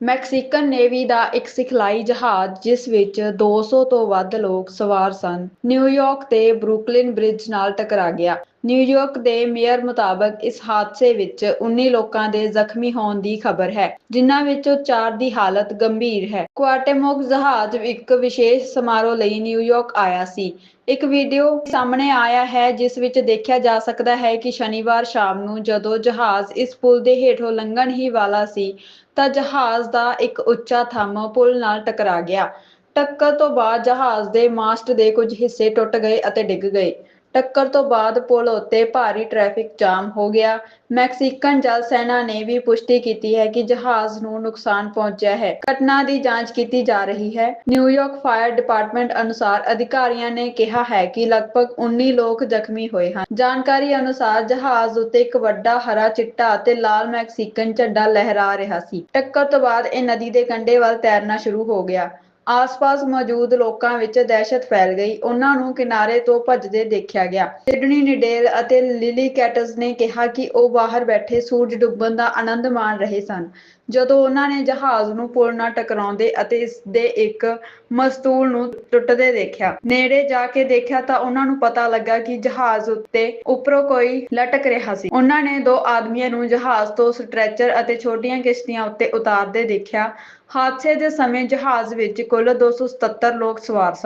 Mexican navy ਦਾ ਇੱਕ ਸਿਖਲਾਈ ਜਹਾਜ਼, ਜਿਸ ਵਿੱਚ 200 ਤੋਂ ਵੱਧ ਲੋਕ ਸਵਾਰ ਸਨ, ਨਿਊਯਾਰਕ ਦੇ ਬਰੁਕਲਿਨ ਬ੍ਰਿਜ ਨਾਲ ਟਕਰਾ ਗਿਆ। ਨਿਊਯਾਰਕ ਦੇ ਮੇਅਰ ਮੁਤਾਬਕ ਇਸ ਹਾਦਸੇ ਵਿੱਚ 19 ਲੋਕਾਂ ਦੇ ਜ਼ਖਮੀ ਹੋਣ ਦੀ ਖਬਰ ਹੈ, ਜਿਨ੍ਹਾਂ ਵਿੱਚੋਂ 4 ਦੀ ਹਾਲਤ ਗੰਭੀਰ ਹੈ। ਕੁਆਟੇਮੋਕ ਜਹਾਜ਼ ਇੱਕ ਵਿਸ਼ੇਸ਼ ਸਮਾਰੋਹ ਲਈ ਨਿਊਯਾਰਕ ਆਇਆ ਸੀ। ਇੱਕ ਵੀਡੀਓ ਸਾਹਮਣੇ ਆਇਆ ਹੈ, ਜਿਸ ਵਿੱਚ ਦੇਖਿਆ ਜਾ ਸਕਦਾ ਹੈ ਕਿ ਸ਼ਨੀਵਾਰ ਸ਼ਾਮ ਨੂੰ ਜਦੋਂ ਜਹਾਜ਼ ਇਸ ਪੁਲ ਦੇ ਹੇਠੋਂ ਲੰਘਣ ਹੀ ਵਾਲਾ ਸੀ, ਤਾਂ ਜਹਾਜ਼ ਦਾ ਇੱਕ ਉੱਚਾ ਥੰਮ ਪੁਲ ਨਾਲ ਟਕਰਾ ਗਿਆ। ਟੱਕਰ ਤੋਂ ਬਾਅਦ ਜਹਾਜ਼ ਦੇ ਮਾਸਟ ਦੇ ਕੁਝ ਹਿੱਸੇ ਟੁੱਟ ਗਏ ਅਤੇ ਡਿੱਗ ਗਏ। ਟੱਕਰ ਤੋਂ ਬਾਅਦ ਪੁਲ ਉੱਤੇ ਭਾਰੀ ਟ੍ਰੈਫਿਕ ਜਾਮ ਹੋ ਗਿਆ। ਮੈਕਸੀਕਨ ਜਲ ਸੈਨਾ ਨੇ ਵੀ ਪੁਸ਼ਟੀ ਕੀਤੀ ਹੈ ਕਿ ਜਹਾਜ਼ ਨੂੰ ਨੁਕਸਾਨ ਪਹੁੰਚਿਆ ਹੈ। ਘਟਨਾ ਦੀ ਜਾਂਚ ਕੀਤੀ ਜਾ ਰਹੀ ਹੈ। ਨਿਊਯਾਰਕ ਫਾਇਰ ਡਿਪਾਰਟਮੈਂਟ ਅਨੁਸਾਰ ਅਧਿਕਾਰੀਆਂ ਨੇ ਕਿਹਾ ਹੈ ਕਿ ਲਗਭਗ 19 ਲੋਕ ਜ਼ਖਮੀ ਹੋਏ ਹਨ। ਜਾਣਕਾਰੀ ਅਨੁਸਾਰ ਜਹਾਜ਼ ਉੱਤੇ ਇੱਕ ਵੱਡਾ ਹਰਾ ਚਿੱਟਾ ਅਤੇ ਲਾਲ ਮੈਕਸੀਕਨ ਝੰਡਾ ਲਹਿਰਾ ਰਿਹਾ ਸੀ। ਟੱਕਰ ਤੋਂ ਬਾਅਦ ਇਹ ਨਦੀ ਦੇ ਕੰਢੇ ਵੱਲ ਤੈਰਨਾ ਸ਼ੁਰੂ ਹੋ ਗਿਆ। ਆਸ-ਪਾਸ ਮੌਜੂਦ ਲੋਕਾਂ ਵਿੱਚ ਦਹਿਸ਼ਤ ਫੈਲ ਗਈ। ਉਹਨਾਂ ਨੂੰ ਕਿਨਾਰੇ ਤੋਂ ਭੱਜਦੇ ਦੇਖਿਆ ਗਿਆ। ਸਿਡਨੀ ਨਿਡੇਲ ਅਤੇ ਲਿਲੀ ਕੈਟਸ ਨੇ ਕਿਹਾ ਕਿ ਉਹ ਬਾਹਰ ਬੈਠੇ ਸੂਰਜ ਡੁੱਬਣ ਦਾ ਆਨੰਦ ਮਾਣ ਰਹੇ ਸਨ। ਜਦੋਂ ਉਹਨਾਂ ਨੇ ਜਹਾਜ਼ ਨੂੰ ਪੁਲ ਨਾਲ ਟਕਰਾਉਂਦੇ ਅਤੇ ਇਸ ਦੇ ਇੱਕ ਮਸਤੂਲ ਨੂੰ ਟੁੱਟਦੇ ਦੇਖਿਆ, ਨੇੜੇ ਜਾ ਕੇ ਦੇਖਿਆ ਤਾਂ ਉਹਨਾਂ ਨੂੰ ਪਤਾ ਲੱਗਾ ਕਿ ਜਹਾਜ਼ ਉੱਤੇ ਉੱਪਰੋਂ ਕੋਈ ਲਟਕ ਰਿਹਾ ਸੀ। ਉਹਨਾਂ ਨੇ ਦੋ ਆਦਮੀਆਂ ਨੂੰ ਜਹਾਜ਼ ਤੋਂ ਸਟ੍ਰੈਚਰ ਅਤੇ ਛੋਟੀਆਂ ਕਿਸ਼ਤੀਆਂ ਉੱਤੇ ਉਤਾਰਦੇ ਦੇਖਿਆ। ਹਾਦਸੇ ਦੇ ਸਮੇਂ ਜਹਾਜ਼ ਵਿੱਚ ਕੁੱਲ 277 ਲੋਕ ਸਵਾਰ ਸਨ।